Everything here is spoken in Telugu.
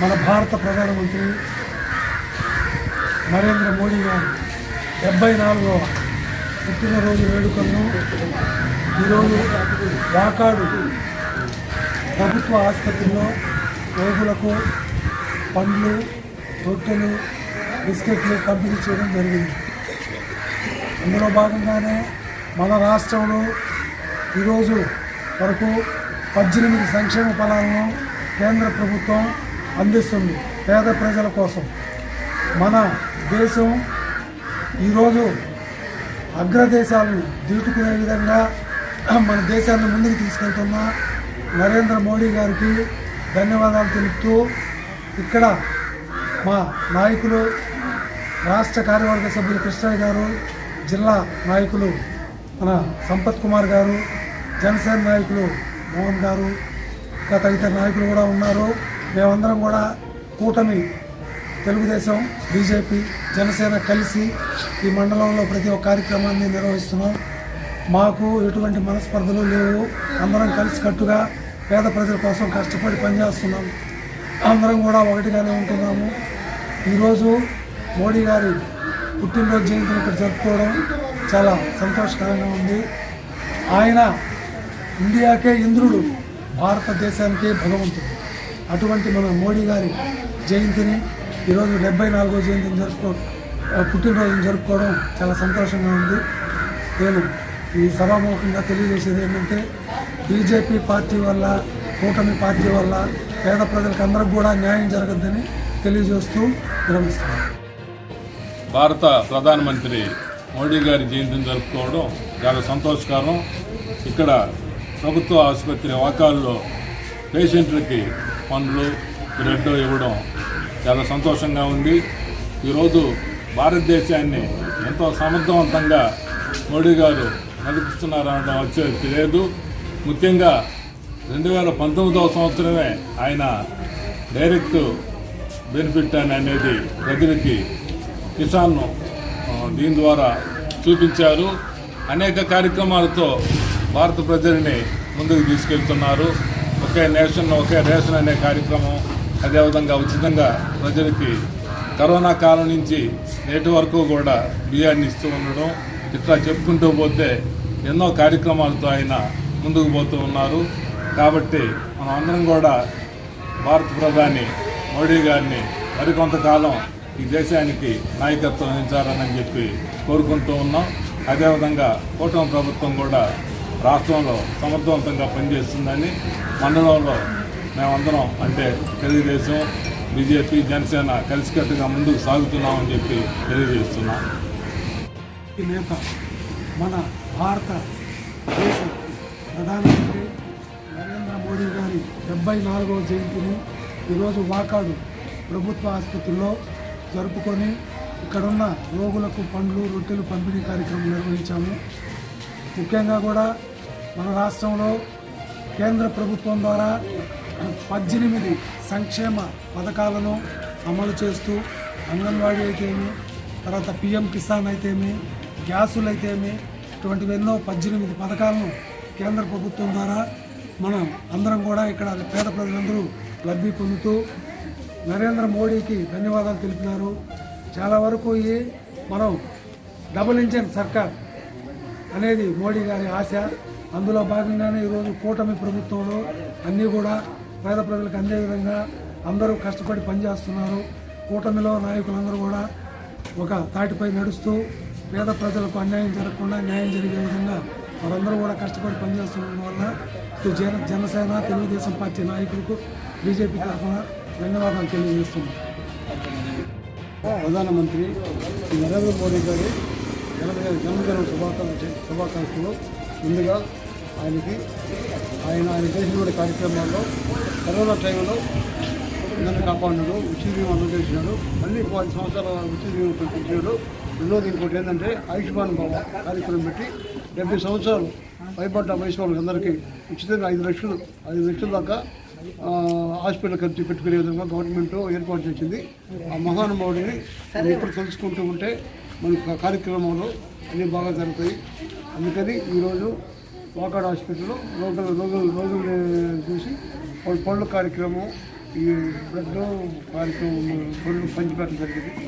మన భారత ప్రధానమంత్రి నరేంద్ర మోడీ గారు డెబ్బై నాలుగవ పుట్టినరోజు వేడుకలను ఈరోజు వాకాడు ప్రభుత్వ ఆసుపత్రిలో రోగులకు పండ్లు రొట్టెలు బిస్కెట్లు పంపిణీ చేయడం జరిగింది. అందులో భాగంగానే మన రాష్ట్రంలో ఈరోజు వరకు పద్దెనిమిది సంక్షేమ ఫలాలను కేంద్ర ప్రభుత్వం అందిస్తుంది పేద ప్రజల కోసం. మన దేశం ఈరోజు అగ్రదేశాలను దీటుకునే విధంగా మన దేశాన్ని ముందుకు తీసుకెళ్తున్న నరేంద్ర మోడీ గారికి ధన్యవాదాలు తెలుపుతూ ఇక్కడ మా నాయకులు రాష్ట్ర కార్యవర్గ సభ్యులు కృష్ణయ్య గారు జిల్లా నాయకులు మన సంపత్ కుమార్ గారు జనసేన నాయకులు మోహన్ గారు ఇంకా తదితర నాయకులు కూడా ఉన్నారు. మేమందరం కూడా కూటమి తెలుగుదేశం బీజేపీ జనసేన కలిసి ఈ మండలంలో ప్రతి ఒక్క కార్యక్రమాన్ని నిర్వహిస్తున్నాం. మాకు ఎటువంటి మనస్పర్ధలు లేవు. అందరం కలిసికట్టుగా పేద ప్రజల కోసం కష్టపడి పనిచేస్తున్నాం. అందరం కూడా ఒకటిగానే ఉంటున్నాము. ఈరోజు మోడీ గారి పుట్టినరోజు జయంతిని ఇక్కడ జరుపుకోవడం చాలా సంతోషకరంగా ఉంది. ఆయన ఇండియాకే ఇంద్రుడు భారతదేశానికే భగవంతుడు. అటువంటి మన మోడీ గారి జయంతిని ఈరోజు డెబ్బై నాలుగో జయంతిని జరుపుకో పుట్టినరోజును పుట్టినరోజుని జరుపుకోవడం చాలా సంతోషంగా ఉంది. నేను ఈ సభాముఖంగా తెలియజేసేది ఏంటంటే బీజేపీ పార్టీ వల్ల కూటమి పార్టీ వల్ల పేద ప్రజలకు అందరికి కూడా న్యాయం జరగద్దని తెలియజేస్తూ విరమిస్తున్నాను. భారత ప్రధానమంత్రి మోడీ గారి జయంతిని జరుపుకోవడం చాలా సంతోషకరం. ఇక్కడ ప్రభుత్వ ఆసుపత్రి వాకాల్లో పేషెంట్లకి పండ్లు బ్రెడ్ ఇవ్వడం చాలా సంతోషంగా ఉంది. ఈరోజు భారతదేశాన్ని ఎంతో సమర్థవంతంగా మోడీ గారు నడిపిస్తున్నారనడం వచ్చేది లేదు ముఖ్యంగా రెండు వేల పంతొమ్మిదవ సంవత్సరమే ఆయన డైరెక్ట్ బెనిఫిట్ అని అనేది ప్రజలకి కిసాన్ను దీని ద్వారా చూపించారు. అనేక కార్యక్రమాలతో భారత ప్రజల్ని ముందుకు తీసుకెళ్తున్నారు. ఒకే నేషన్ ఒకే రేషన్ అనే కార్యక్రమం అదేవిధంగా ఉచితంగా ప్రజలకి కరోనా కాలం నుంచి నేటి వరకు కూడా బియ్యాన్ని ఇస్తూ ఉండడం ఇట్లా చెప్పుకుంటూ పోతే ఎన్నో కార్యక్రమాలతో ఆయన ముందుకు పోతూ ఉన్నారు. కాబట్టి మనం అందరం కూడా భారత ప్రధాని మోడీ గారిని మరికొంతకాలం ఈ దేశానికి నాయకత్వం వహించాలని చెప్పి కోరుకుంటూ ఉన్నాం. అదేవిధంగా కూటమి ప్రభుత్వం కూడా రాష్ట్రంలో సమర్థవంతంగా పనిచేస్తుందని మండలంలో మేమందరం అంటే తెలుగుదేశం బీజేపీ జనసేన కలిసికట్టుగా ముందుకు సాగుతున్నామని చెప్పి తెలియజేస్తున్నాం. ఈ నేత మన భారత దేశ ప్రధానమంత్రి నరేంద్ర మోడీ గారి డెబ్బై నాలుగవ జయంతిని ఈరోజు వాకాడు ప్రభుత్వ ఆసుపత్రిలో జరుపుకొని ఇక్కడున్న రోగులకు పండ్లు రొట్టెలు పంపిణీ కార్యక్రమం నిర్వహించాము. ముఖ్యంగా కూడా మన రాష్ట్రంలో కేంద్ర ప్రభుత్వం ద్వారా పద్దెనిమిది సంక్షేమ పథకాలను అమలు చేస్తూ అంగన్వాడీ అయితేమి తర్వాత పిఎం కిసాన్ అయితేమి గ్యాసులు అయితేమి ఇటువంటివి ఎన్నో పద్దెనిమిది పథకాలను కేంద్ర ప్రభుత్వం ద్వారా మనం అందరం కూడా ఇక్కడ పేద ప్రజలందరూ లబ్ధి పొందుతూ నరేంద్ర మోడీకి ధన్యవాదాలు తెలిపినారు. చాలా వరకు ఈ మనం డబుల్ ఇంజన్ సర్కార్ అనేది మోడీ గారి ఆశ. అందులో భాగంగానే ఈరోజు కూటమి ప్రభుత్వంలో అన్నీ కూడా పేద ప్రజలకు అందే విధంగా అందరూ కష్టపడి పనిచేస్తున్నారు. కూటమిలో నాయకులందరూ కూడా ఒక తాటిపై నడుస్తూ పేద ప్రజలకు అన్యాయం జరగకుండా న్యాయం జరిగే విధంగా వారందరూ కూడా కష్టపడి పనిచేస్తున్నందు వల్ల ఇటు జన జనసేన తెలుగుదేశం పార్టీ నాయకులకు బీజేపీ తరఫున ధన్యవాదాలు తెలియజేస్తున్నాం. ప్రధానమంత్రి నరేంద్ర మోడీ గారి జన్మదిన జన్మదిన శుభాకాంక్ష శుభాకాంక్షలు. ముందుగా ఆయనకి ఆయన ఆయన చేసినటువంటి కార్యక్రమాల్లో కరోనా టైంలో నన్ను కాపాడినాడు ఉచిత బీమా అందజేసినాడు మళ్ళీ పది సంవత్సరాల ఉచిత బీమా పెంచినాడు రెండోది ఇంకోటి ఏంటంటే ఆయుష్మాన్ భవ కార్యక్రమం పెట్టి డెబ్బై సంవత్సరాలు భయపడ్డ వయసు వాళ్ళకి అందరికీ ఉచితంగా ఐదు లక్షలు ఐదు లక్షల దాకా హాస్పిటల్ ఖర్చు పెట్టుకునే విధంగా గవర్నమెంట్ ఏర్పాటు చేసింది. ఆ మహానుభావుడిని మనం ఎప్పుడు తెలుసుకుంటూ ఉంటే మన కార్యక్రమంలో అన్నీ బాగా జరుగుతాయి. అందుకని ఈరోజు వాకాడ్ హాస్పిటల్లో రోగులు రోగులు రోగులు చూసి వాళ్ళు పళ్ళు కార్యక్రమం ఈ బ్లడ్ కార్యక్రమం పనులు పంచిపెట్టడం జరిగింది.